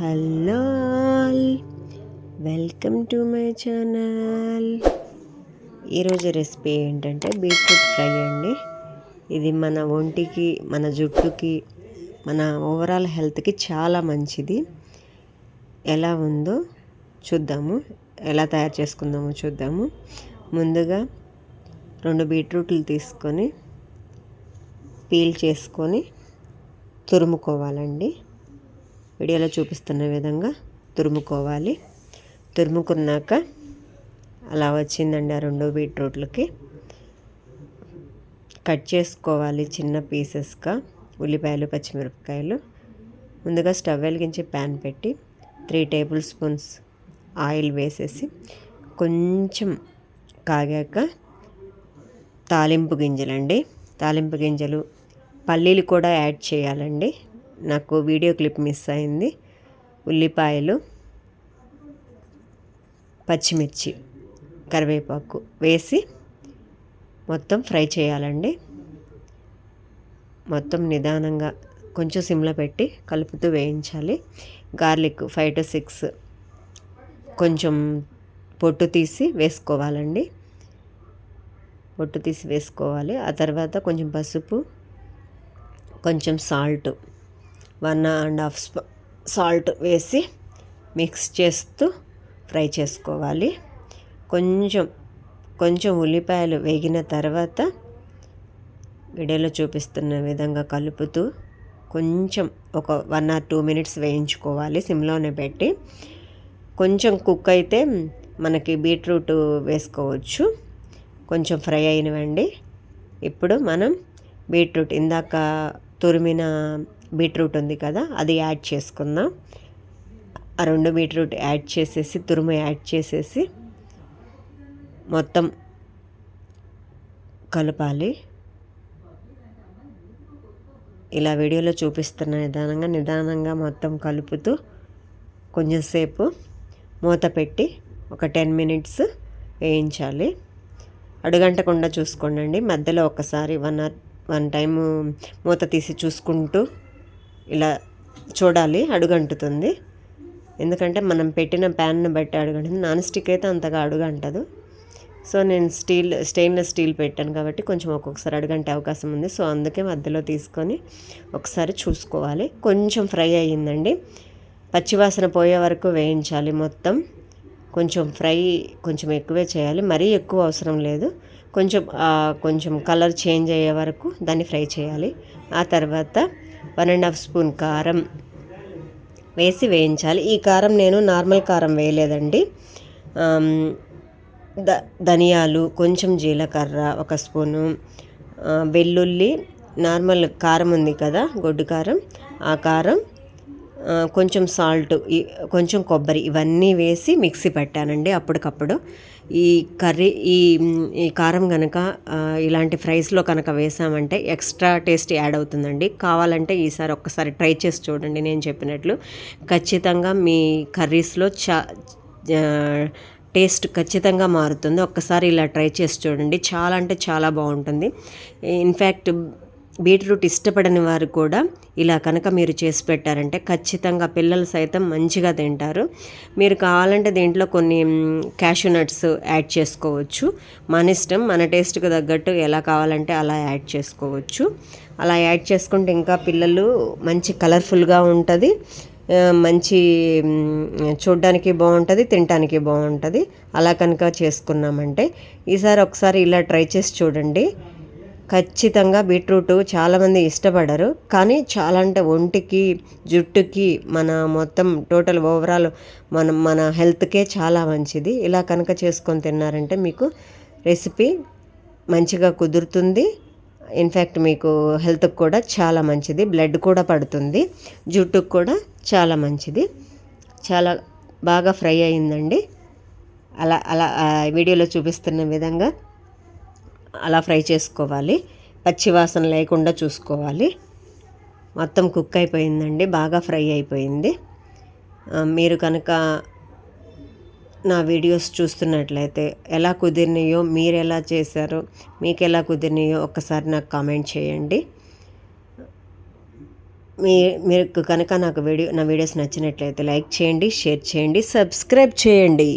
Hello welcome to my channel. ఈరోజు recipe ఏంటంటే beetroot fry అండి. ఇది మన ఒంటికి మన జుట్టుకి మన ఓవరాల్ హెల్త్కి చాలా మంచిది. ఎలా ఉందో చూద్దాము. ఎలా తయారు చేసుకుందామో చూద్దాము. ముందుగా రెండు బీట్రూట్లు తీసుకొని పీల్ చేసుకొని తురుముకోవాలండి. వీడియోలో చూపిస్తున్న విధంగా తురుముకోవాలి. తురుముకున్నాక అలా వచ్చిందండి ఆ రెండు బీట్రూట్లకి. కట్ చేసుకోవాలి చిన్న పీసెస్గా ఉల్లిపాయలు పచ్చిమిరపకాయలు. ముందుగా స్టవ్ వెలిగించి ప్యాన్ పెట్టి త్రీ టేబుల్ స్పూన్స్ ఆయిల్ వేసేసి కొంచెం కాగాక తాలింపు గింజలండి. తాలింపు గింజలు పల్లీలు కూడా యాడ్ చేయాలండి. నాకు వీడియో క్లిప్ మిస్ అయింది. ఉల్లిపాయలు పచ్చిమిర్చి కరివేపాకు వేసి మొత్తం ఫ్రై చేయాలండి. మొత్తం నిదానంగా కొంచెం సిమ్లో పెట్టి కలుపుతూ వేయించాలి. గార్లిక్ ఫైవ్ టు సిక్స్ కొంచెం పొట్టు తీసి వేసుకోవాలండి. పొట్టు తీసి వేసుకోవాలి. ఆ తర్వాత కొంచెం పసుపు కొంచెం salt one and half salt వేసి మిక్స్ చేస్తూ ఫ్రై చేసుకోవాలి. కొంచెం కొంచెం ఉల్లిపాయలు వేగిన తర్వాత వీడియోలో చూపిస్తున్న విధంగా కలుపుతూ కొంచెం ఒక వన్ ఆర్ టూ మినిట్స్ వేయించుకోవాలి సిమ్లోనే పెట్టి. కొంచెం కుక్ అయితే మనకి బీట్రూట్ వేసుకోవచ్చు. కొంచెం ఫ్రై అయినవండి. ఇప్పుడు మనం బీట్రూట్ ఇందాక తురిమిన బీట్రూట్ ఉంది కదా అది యాడ్ చేసుకుందాం. ఆ రెండు బీట్రూట్ యాడ్ చేసేసి తురుము యాడ్ చేసేసి మొత్తం కలపాలి. ఇలా వీడియోలో చూపిస్తున్న నిదానంగా నిదానంగా మొత్తం కలుపుతూ కొంచెంసేపు మూత పెట్టి ఒక టెన్ మినిట్స్ వేయించాలి. అడుగంటకుండా చూసుకోండి మధ్యలో ఒకసారి వన్ ఆర్ వన్ టైము మూత తీసి చూసుకుంటూ ఇలా చూడాలి అడుగంటుతుంది. ఎందుకంటే మనం పెట్టిన ప్యాన్ను బట్టి అడుగంటుంది. నాన్ స్టిక్ అయితే అంతగా అడుగంటదు. సో నేను స్టీల్ స్టెయిన్లెస్ స్టీల్ పెట్టాను కాబట్టి కొంచెం ఒక్కొక్కసారి అడుగంటే అవకాశం ఉంది. సో అందుకే మధ్యలో తీసుకొని ఒకసారి చూసుకోవాలి. కొంచెం ఫ్రై అయ్యిందండి. పచ్చివాసన పోయే వరకు వేయించాలి మొత్తం. కొంచెం ఫ్రై కొంచెం ఎక్కువే చేయాలి. మరీ ఎక్కువ అవసరం లేదు. కొంచెం కొంచెం కలర్ చేంజ్ అయ్యే వరకు దాన్ని ఫ్రై చేయాలి. ఆ తర్వాత వన్ అండ్ హాఫ్ స్పూన్ కారం వేసి వేయించాలి. ఈ కారం నేను నార్మల్ కారం వేయలేదండి. ద ధనియాలు కొంచెం జీలకర్ర ఒక స్పూను వెల్లుల్లి నార్మల్ కారం ఉంది కదా గొడ్డు కారం. ఆ కారం కొంచెం సాల్ట్ కొంచెం కొబ్బరి ఇవన్నీ వేసి మిక్సీ పెట్టానండి అప్పటికప్పుడు. ఈ కర్రీ ఈ ఈ కారం కనుక ఇలాంటి ఫ్రైస్లో కనుక వేసామంటే ఎక్స్ట్రా టేస్ట్ యాడ్ అవుతుందండి. కావాలంటే ఈసారి ఒక్కసారి ట్రై చేసి చూడండి నేను చెప్పినట్లు. ఖచ్చితంగా మీ కర్రీస్లో చా టేస్ట్ ఖచ్చితంగా మారుతుంది. ఒక్కసారి ఇలా ట్రై చేసి చూడండి. చాలా అంటే చాలా బాగుంటుంది. ఇన్ఫ్యాక్ట్ బీట్రూట్ ఇష్టపడని వారు కూడా ఇలా కనుక మీరు చేసి పెట్టారంటే ఖచ్చితంగా పిల్లలు సైతం మంచిగా తింటారు. మీరు కావాలంటే దీంట్లో కొన్ని క్యాషూ నట్స్ యాడ్ చేసుకోవచ్చు. మన ఇష్టం మన టేస్ట్కి తగ్గట్టు ఎలా కావాలంటే అలా యాడ్ చేసుకోవచ్చు. అలా యాడ్ చేసుకుంటే ఇంకా పిల్లలు మంచి కలర్ఫుల్గా ఉంటుంది. మంచి చూడ్డానికి బాగుంటుంది తినడానికి బాగుంటుంది. అలా కనుక చేసుకున్నామంటే ఈసారి ఒకసారి ఇలా ట్రై చేసి చూడండి. ఖచ్చితంగా బీట్రూట్ చాలామంది ఇష్టపడరు. కానీ చాలా అంటే ఒంటికి జుట్టుకి మన మొత్తం టోటల్ ఓవరాల్ మనం మన హెల్త్కే చాలా మంచిది. ఇలా కనుక చేసుకొని తిన్నారంటే మీకు రెసిపీ మంచిగా కుదురుతుంది. ఇన్ఫ్యాక్ట్ మీకు హెల్త్కి కూడా చాలా మంచిది. బ్లడ్ కూడా పడుతుంది. జుట్టుకు కూడా చాలా మంచిది. చాలా బాగా ఫ్రై అయిందండి. అలా అలా వీడియోలో చూపిస్తున్న విధంగా అలా ఫ్రై చేసుకోవాలి. పచ్చివాసన లేకుండా చూసుకోవాలి. మొత్తం కుక్ అయిపోయిందండి. బాగా ఫ్రై అయిపోయింది. మీరు కనుక నా వీడియోస్ చూస్తున్నట్లయితే ఎలా కుదిరినాయో మీరు ఎలా చేశారో మీకు ఎలా కుదిరినాయో ఒక్కసారి నాకు కామెంట్ చేయండి. మీ మీకు కనుక నాకు వీడియో నా వీడియోస్ నచ్చినట్లయితే లైక్ చేయండి షేర్ చేయండి సబ్స్క్రైబ్ చేయండి.